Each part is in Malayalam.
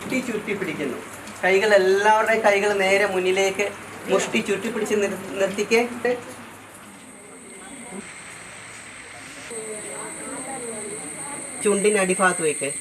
ചുറ്റി ചുറ്റി പിടിക്കുന്നു. കൈകൾ എല്ലാവരുടെയും കൈകൾ നേരെ മുന്നിലേക്ക് മുഷ്ടി ചുറ്റി പിടിച്ച് നിർ- നിർത്തിക്കേ. ചുണ്ടിന് അടിഭാഗത്ത് വയ്ക്കേ.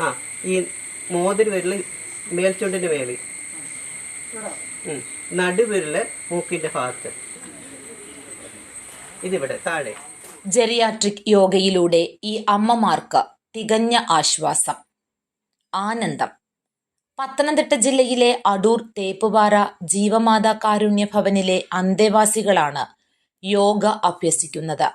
ആ ഈ മോതിരി വിരൽ മേൽച്ചുണ്ടിന്റെ മേളിൽ. നടുവിരൽ മൂക്കിന്റെ ഭാഗത്ത്. ഇതിവിടെ താഴെ. ജെറിയാട്രിക് യോഗയിലൂടെ ഈ അമ്മമാർക്ക് തികഞ്ഞ ആശ്വാസം. ആനന്ദം. പത്തനംതിട്ട ജില്ലയിലെ അടൂർ തേപ്പുപാറ ജീവമാതാ കാരുണ്യ ഭവനിലെ അന്തേവാസികളാണ് യോഗ അഭ്യസിക്കുന്നത്.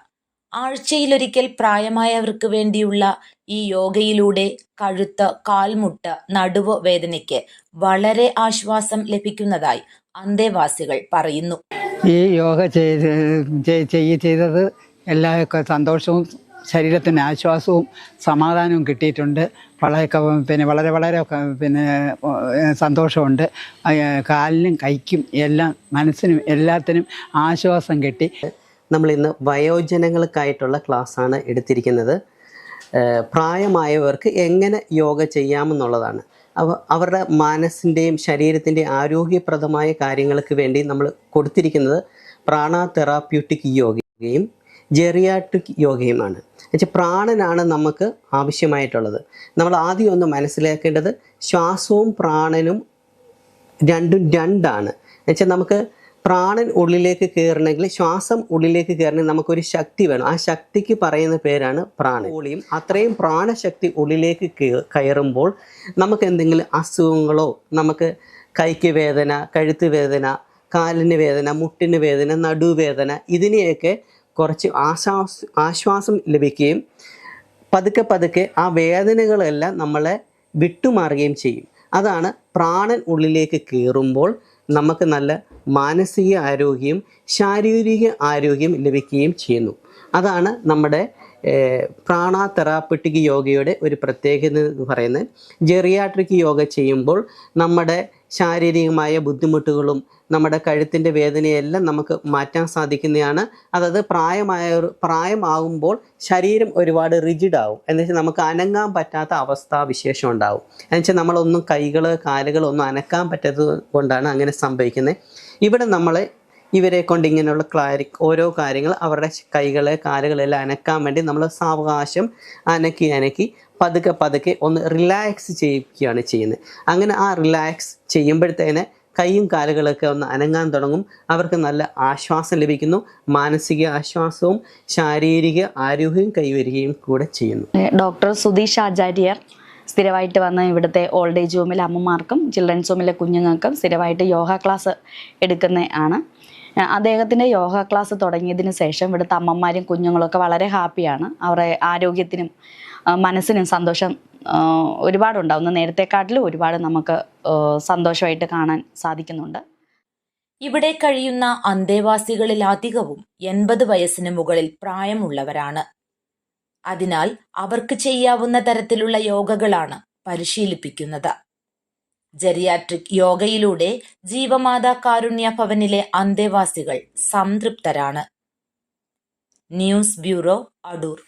ആഴ്ചയിലൊരിക്കൽ പ്രായമായവർക്ക് വേണ്ടിയുള്ള ഈ യോഗയിലൂടെ കഴുത്ത് കാൽമുട്ട് നടുവ് വേദനയ്ക്ക് വളരെ ആശ്വാസം ലഭിക്കുന്നതായി അന്തേവാസികൾ പറയുന്നു. ഈ യോഗ ചെയ്ത് ചെയ്- ചെയ്തത് എല്ലാവർക്കും സന്തോഷവും ശരീരത്തിന് ആശ്വാസവും സമാധാനവും കിട്ടിയിട്ടുണ്ട്. വളരെ പിന്നെ വളരെ വളരെ പിന്നെ സന്തോഷമുണ്ട്. കാലിനും കൈക്കും എല്ലാം മനസ്സിനും എല്ലാത്തിനും ആശ്വാസം കിട്ടി. നമ്മൾ ഇന്ന് വയോജനങ്ങൾക്കായിട്ടുള്ള ക്ലാസ്സാണ് എടുത്തിരിക്കുന്നത്. പ്രായമായവർക്ക് എങ്ങനെ യോഗ ചെയ്യാമെന്നുള്ളതാണ്. അവ അവരുടെ മനസ്സിന്റെയും ശരീരത്തിന്റെയും ആരോഗ്യപ്രദമായ കാര്യങ്ങൾക്ക് വേണ്ടി നമ്മൾ കൊടുത്തിരിക്കുന്നത് പ്രാണ തെറാപ്യൂട്ടിക് യോഗയും ജെറിയാട്രിക് യോഗയുമാണ്. എന്നുവെച്ചാൽ പ്രാണനാണ് നമുക്ക് ആവശ്യമായിട്ടുള്ളത്. നമ്മൾ ആദ്യം ഒന്ന് മനസ്സിലാക്കേണ്ടത് ശ്വാസവും പ്രാണനും രണ്ടും രണ്ടാണ്. എന്നുവെച്ചാൽ നമുക്ക് പ്രാണൻ ഉള്ളിലേക്ക് കയറണമെങ്കിൽ ശ്വാസം ഉള്ളിലേക്ക് കയറണമെങ്കിൽ നമുക്കൊരു ശക്തി വേണം. ആ ശക്തിക്ക് പറയുന്ന പേരാണ് പ്രാണൻ. ഉള്ളിയും അത്രയും പ്രാണശക്തി ഉള്ളിലേക്ക് കയറുമ്പോൾ നമുക്ക് എന്തെങ്കിലും അസുഖങ്ങളോ നമുക്ക് കൈക്ക് വേദന കഴുത്ത് വേദന കാലിന് വേദന മുട്ടിന് വേദന നടുവേദന ഇതിനെയൊക്കെ കുറച്ച് ആശ്വാസ ആശ്വാസം ലഭിക്കുകയും പതുക്കെ പതുക്കെ ആ വേദനകളെല്ലാം നമ്മളെ വിട്ടുമാറുകയും ചെയ്യും. അതാണ് പ്രാണൻ ഉള്ളിലേക്ക് കയറുമ്പോൾ നമുക്ക് നല്ല മാനസിക ആരോഗ്യം ശാരീരിക ആരോഗ്യം ലഭിക്കുകയും ചെയ്യുന്നു. അതാണ് നമ്മുടെ പ്രാണ യോഗയുടെ ഒരു പ്രത്യേകത എന്ന് പറയുന്നത്. ജെറിയാട്രിക് യോഗ ചെയ്യുമ്പോൾ നമ്മുടെ ശാരീരികമായ ബുദ്ധിമുട്ടുകളും നമ്മുടെ കഴുത്തിന്റെ വേദനയെല്ലാം നമുക്ക് മാറ്റാൻ സാധിക്കുന്നതാണ്. അതായത് പ്രായമായ പ്രായമാകുമ്പോൾ ശരീരം ഒരുപാട് റിജിഡ് ആവും. എന്ന് വെച്ചാൽ നമുക്ക് അനങ്ങാൻ പറ്റാത്ത അവസ്ഥ വിശേഷം ഉണ്ടാവും. എന്നുവെച്ചാൽ നമ്മളൊന്നും കൈകൾ കാലുകൾ ഒന്നും അനക്കാൻ പറ്റാത്തത് കൊണ്ടാണ് അങ്ങനെ സംഭവിക്കുന്നത്. ഇവിടെ നമ്മൾ ഇവരെ കൊണ്ട് ഇങ്ങനെയുള്ള ക്ലാരി ഓരോ കാര്യങ്ങൾ അവരുടെ കൈകളെ കാലുകളെല്ലാം അനക്കാൻ വേണ്ടി നമ്മൾ സാവകാശം അനക്കി അനക്കി പതുക്കെ പതുക്കെ ഒന്ന് റിലാക്സ് ചെയ്യിക്കുകയാണ് ചെയ്യുന്നത്. അങ്ങനെ ആ റിലാക്സ് ചെയ്യുമ്പോഴത്തേന് കൈയും കാലുകളൊക്കെ ഒന്ന് അനങ്ങാൻ തുടങ്ങും. അവർക്ക് നല്ല ആശ്വാസം ലഭിക്കുന്നു. മാനസിക ആശ്വാസവും ശാരീരിക ആരോഗ്യവും കൈവരികയും കൂടെ ചെയ്യുന്നു. ഡോക്ടർ സുധീഷ് ആചാര്യർ സ്ഥിരമായിട്ട് വന്ന ഇവിടുത്തെ ഓൾഡ് ഏജ് ഹോമിലെ അമ്മമാർക്കും ചിൽഡ്രൻസ് ഹോമിലെ കുഞ്ഞുങ്ങൾക്കും സ്ഥിരമായിട്ട് യോഗ ക്ലാസ് എടുക്കുന്ന ആണ് അദ്ദേഹത്തിന്റെ യോഗ ക്ലാസ് തുടങ്ങിയതിന് ശേഷം ഇവിടുത്തെ അമ്മമാരും കുഞ്ഞുങ്ങളൊക്കെ വളരെ ഹാപ്പിയാണ്. അവരുടെ ആരോഗ്യത്തിനും മനസ്സിനും സന്തോഷം ഒരുപാടുണ്ടാവുന്നു നേരത്തെക്കാട്ടിലും ഒരുപാട് നമുക്ക് സന്തോഷമായിട്ട് കാണാൻ സാധിക്കുന്നുണ്ട്. ഇവിടെ കഴിയുന്ന അന്തേവാസികളിൽ അധികവും എൺപത് വയസ്സിന് മുകളിൽ പ്രായമുള്ളവരാണ്. അതിനാൽ അവർക്ക് ചെയ്യാവുന്ന തരത്തിലുള്ള യോഗകളാണ് പരിശീലിപ്പിക്കുന്നത്. ജെറിയാട്രിക് യോഗയിലൂടെ ജീവമാതാ കാരുണ്യ ഭവനിലെ അന്തേവാസികൾ സംതൃപ്തരാണ്. News bureau Adoor.